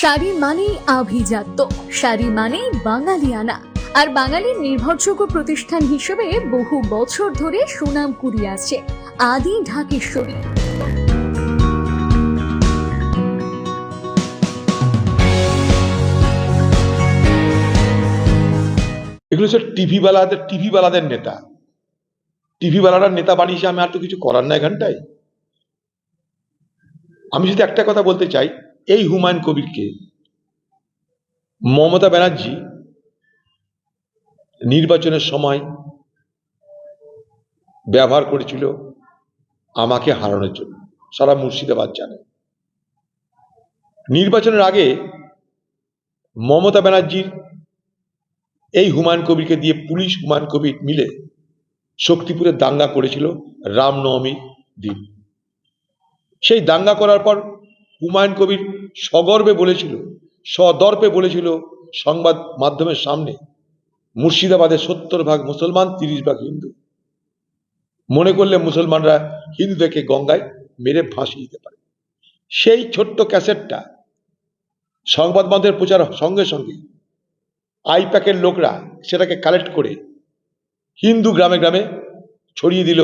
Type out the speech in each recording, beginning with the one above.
শাড়ি মানেই আভিজাত্য। শাড়ি মানেই বাঙালিয়ানা। আর বাঙালির নির্ভরযোগ্য প্রতিষ্ঠান হিসেবে বহু বছর ধরে সুনাম কুড়িয়ে আসছে আদি ঢাকেশ্বরী। এগুলো হচ্ছে টিভি বালাদের টিভি বালাদের নেতা। টিভি বালার নেতা বানিয়েছে আমি আর তো কিছু করার না এখানটায়। আমি শুধু একটা কথা বলতে চাই এই হুমায়ুন কবিরকে মমতা ব্যানার্জি নির্বাচনের সময় ব্যবহার করেছিল আমাকে হারানোর জন্য। সারা মুর্শিদাবাদ জানে। নির্বাচনের আগে মমতা ব্যানার্জির এই হুমায়ুন কবিরকে দিয়ে পুলিশ হুমায়ুন কবির মিলে শক্তিপুরে দাঙ্গা করেছিল রামনবমী দিন। সেই দাঙ্গা করার পর হুমায়ুন কবির সগর্বে বলেছিল, সদর্পে বলেছিল সংবাদ মাধ্যমের সামনে, মুর্শিদাবাদে সত্তর ভাগ মুসলমান, তিরিশ ভাগ হিন্দু। মনে করলে মুসলমানরা হিন্দুদেরকে গঙ্গায় মেরে ফাঁসিয়ে দিতে পারে। সেই ছোট্ট ক্যাসেটটা সংবাদ মাধ্যমের প্রচার সঙ্গে সঙ্গে আইপ্যাকের লোকরা সেটাকে কালেক্ট করে হিন্দু গ্রামে গ্রামে ছড়িয়ে দিল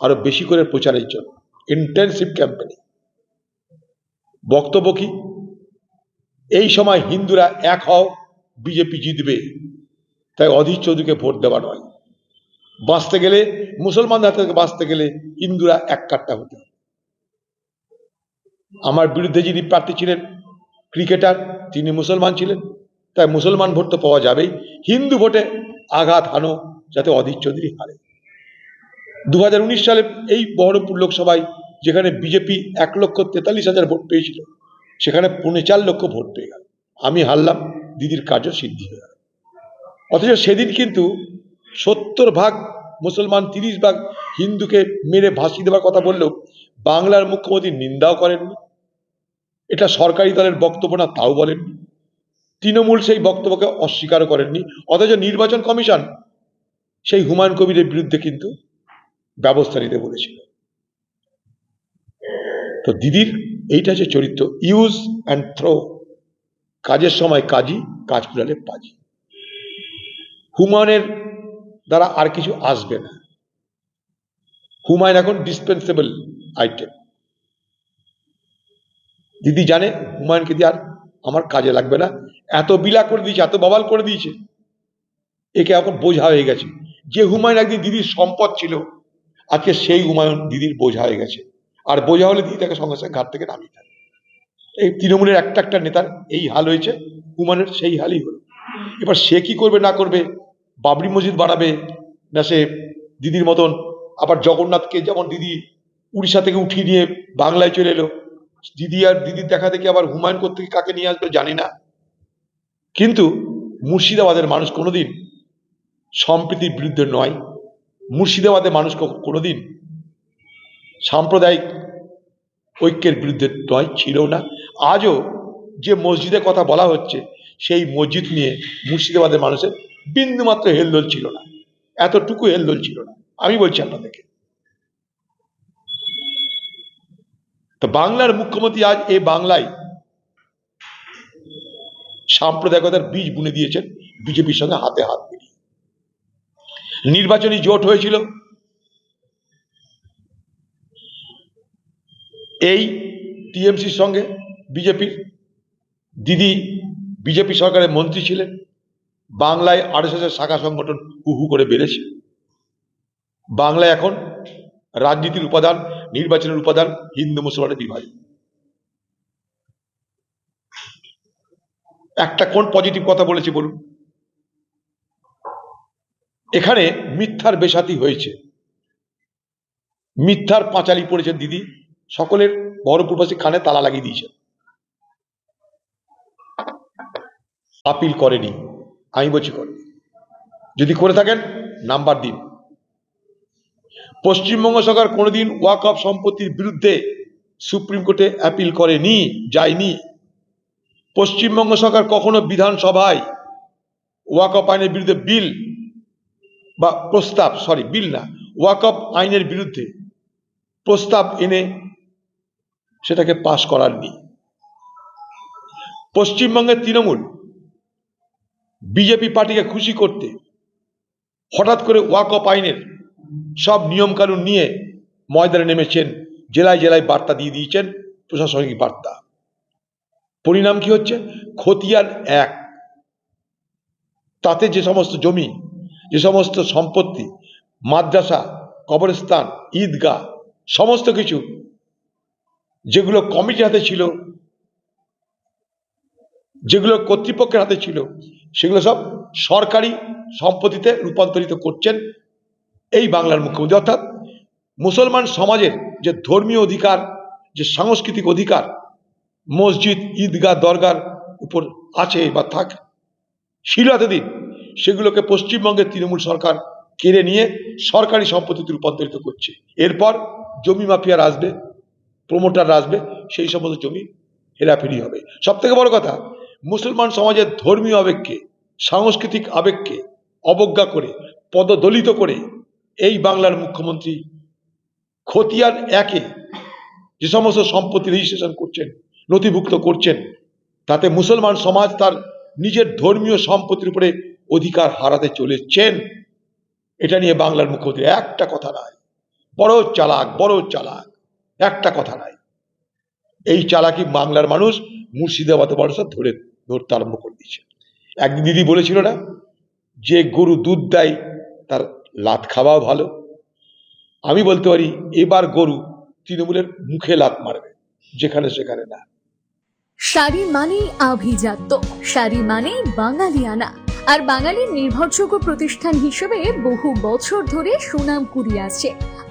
আরও বেশি করে প্রচারের জন্য। ইন্টেন্সিভ ক্যাম্পেনিং বক্তব্য কি? এই সময় হিন্দুরা এক হও, বিজেপি জিতবে। তাই অধীর চৌধুরীকে ভোট দেওয়া নয়। বাঁচতে গেলে, মুসলমানদের হাত থেকে বাঁচতে গেলে হিন্দুরা এক কাট্টা হতে আমার বিরুদ্ধে যিনি প্রার্থী ছিলেন, ক্রিকেটার, তিনি মুসলমান ছিলেন। তাই মুসলমান ভোট তো পাওয়া যাবেই। হিন্দু ভোটে আঘাত হানো, যাতে অধীর চৌধুরী হারে। দু হাজার উনিশ সালে এই বহরমপুর লোকসভায় যেখানে বিজেপি এক লক্ষ তেতাল্লিশ হাজার ভোট পেয়েছিল, সেখানে পৌনে চার লক্ষ ভোট পেয়ে গেল। আমি হারলাম, দিদির কার্য সিদ্ধি হয়ে গেল। অথচ সেদিন কিন্তু সত্তর ভাগ মুসলমান, তিরিশ ভাগ হিন্দুকে মেরে ভাসিয়ে দেওয়ার কথা বললেও বাংলার মুখ্যমন্ত্রী নিন্দাও করেননি। এটা সরকারি দলের বক্তব্য না, তাও বলেননি। তৃণমূল সেই বক্তব্যকে অস্বীকার করেননি। অথচ নির্বাচন কমিশন সেই হুমায়ুন কবিরের বিরুদ্ধে কিন্তু ব্যবস্থা নিতে বলেছিল। তো দিদির এইটা হচ্ছে চরিত্র। ইউজ অ্যান্ড থ্রো কাজের সময় কাজী কাজ কুড়ালে পাজি হুমায়ুনের দ্বারা আর কিছু আসবে না। হুমায়ুন এখন ডিসপেন্সেবল আইটেম দিদি জানে হুমায়ুনকে দিয়ে আর আমার কাজে লাগবে না। এত বিলা করে দিয়েছে, এত বাবাল করে দিয়েছে। একে এখন বোঝা হয়ে গেছে। যে হুমায়ুন একদিন দিদির সম্পদ ছিল, আজকে সেই হুমায়ুন দিদির বোঝা হয়ে গেছে। আর বোঝা হলে দিদি তাকে সঙ্গে সঙ্গে ঘাট থেকে নামিয়ে দেয়। এই তৃণমূলের একটা একটা নেতার এই হাল হয়েছে হুমায়ুনের সেই হালই হলো। এবার সে কি করবে না করবে, বাবরি মসজিদ বানাবে, না সে দিদির মতন আবার জগন্নাথকে যেমন দিদি উড়িষ্যা থেকে উঠিয়ে নিয়ে বাংলায় চলে এলো, দিদি আর দিদির দেখা দেখি আবার হুমায়ুন করতে কাকে নিয়ে আসবে জানি না। কিন্তু মুর্শিদাবাদের মানুষ কোনোদিন সম্প্রীতির বিরুদ্ধে নয়। মুর্শিদাবাদের মানুষ কোনোদিন সাম্প্রদায়িক ঐক্যের বিরুদ্ধে নয় ছিল না। আজও যে মসজিদের কথা বলা হচ্ছে, সেই মসজিদ নিয়ে মুর্শিদাবাদের মানুষের বিন্দুমাত্র হেলদোল ছিল না। এতটুকু হেলদোল ছিল না। আমি বলছি আপনাদেরকে। তো বাংলার মুখ্যমন্ত্রী আজ এ বাংলায় সাম্প্রদায়িকতার বীজ বুনে দিয়েছেন, বিজেপির সঙ্গে হাতে হাত নির্বাচনী জোট হয়েছিল এই টিএমসির সঙ্গে বিজেপির দিদি বিজেপি সরকারের মন্ত্রী ছিলেন। বাংলায় আরএসএস এর শাখা সংগঠন হু হু করে বেড়েছে। বাংলায় এখন রাজনীতির উপাদান, নির্বাচনের উপাদান হিন্দু মুসলমানের বিভাজন। একটা কোন পজিটিভ কথা বলেছি বলুন। এখানে মিথ্যার বেসাতি হয়েছে। মিথ্যার পাঁচালি পড়েছেন দিদি। সকলের বহরমপুরবাসী খানে তালা লাগিয়ে দিয়েছেন। আপিল করেনি আমি বলছি করেনি। যদি করে থাকেন, নাম্বার দিন। পশ্চিমবঙ্গ সরকার কোনোদিন ওয়াক অফ সম্পত্তির বিরুদ্ধে সুপ্রিম কোর্টে অ্যাপিল করেনি, যায়নি। পশ্চিমবঙ্গ সরকার কখনো বিধানসভায় ওয়াক অফ আইনের বিরুদ্ধে বিল বা প্রস্তাব, সরি, বিল না, ওয়াক অফ আইনের বিরুদ্ধে প্রস্তাব এনে সেটাকে পাশ করাননি পশ্চিমবঙ্গের তৃণমূল বিজেপি পার্টিকে খুশি করতে হঠাৎ করে ওয়াক অফ আইনের সব নিয়মকানুন নিয়ে ময়দানে নেমেছেন, জেলায় জেলায় বার্তা দিয়ে দিয়েছেন প্রশাসনিক বার্তা। পরিণাম কি হচ্ছে? খতিয়ান এক। তাতে যে সমস্ত জমি, যে সমস্ত সম্পত্তি, মাদ্রাসা, কবরস্থান, ঈদগাহ, সমস্ত কিছু যেগুলো কমিটির হাতে ছিল, যেগুলো কর্তৃপক্ষের হাতে ছিল, সেগুলো সব সরকারি সম্পত্তিতে রূপান্তরিত করছেন এই বাংলার মুখ্যমন্ত্রী। অর্থাৎ মুসলমান সমাজের যে ধর্মীয় অধিকার, যে সাংস্কৃতিক অধিকার, মসজিদ, ঈদগাহ, দরগার উপর আছে বা থাক, ছিল এতদিন, সেগুলোকে পশ্চিমবঙ্গের তৃণমূল সরকার কেড়ে নিয়ে সরকারি সম্পত্তিতে রূপান্তরিত করছে। এরপর জমি মাফিয়ার আসবে প্রমোটার আসবে, সেই সমস্ত জমি হেরাফেরি হবে। সব থেকে বড় কথা, মুসলমান সমাজের ধর্মীয় আবেগকে, সাংস্কৃতিক আবেগকে অবজ্ঞা করে, পদদলিত করে এই বাংলার মুখ্যমন্ত্রী খতিয়ান একে যে সমস্ত সম্পত্তি রেজিস্ট্রেশন করছেন, নথিভুক্ত করছেন, তাতে মুসলমান সমাজ তার নিজের ধর্মীয় সম্পত্তির উপরে অধিকার হারাতে চলেছেন। এটা নিয়ে বাংলার মুখ্যমন্ত্রী একটা কথা নাই। বড় চালাক বড় চালাক। একটা কথা নাই। এই চালাকি বাংলার মানুষ মুর্শিদাবাদে মানুষের ধরে ধরতে আরম্ভ করে দিয়েছে। একদিন দিদি বলেছিল না, যে গরু দুধ দেয়, তার লাত খাওয়াও ভালো। আমি বলতে পারি, এবার গরু তৃণমূলের মুখে লাত মারবে, যেখানে সেখানে না। শাড়ি মানেই আভিজাত্য, শাড়ি মানেই বাঙালিয়ানা। আর বাঙালির নির্ভরযোগ্য প্রতিষ্ঠান হিসেবে বহু বছর ধরে সুনাম কুড়িয়ে আসছে।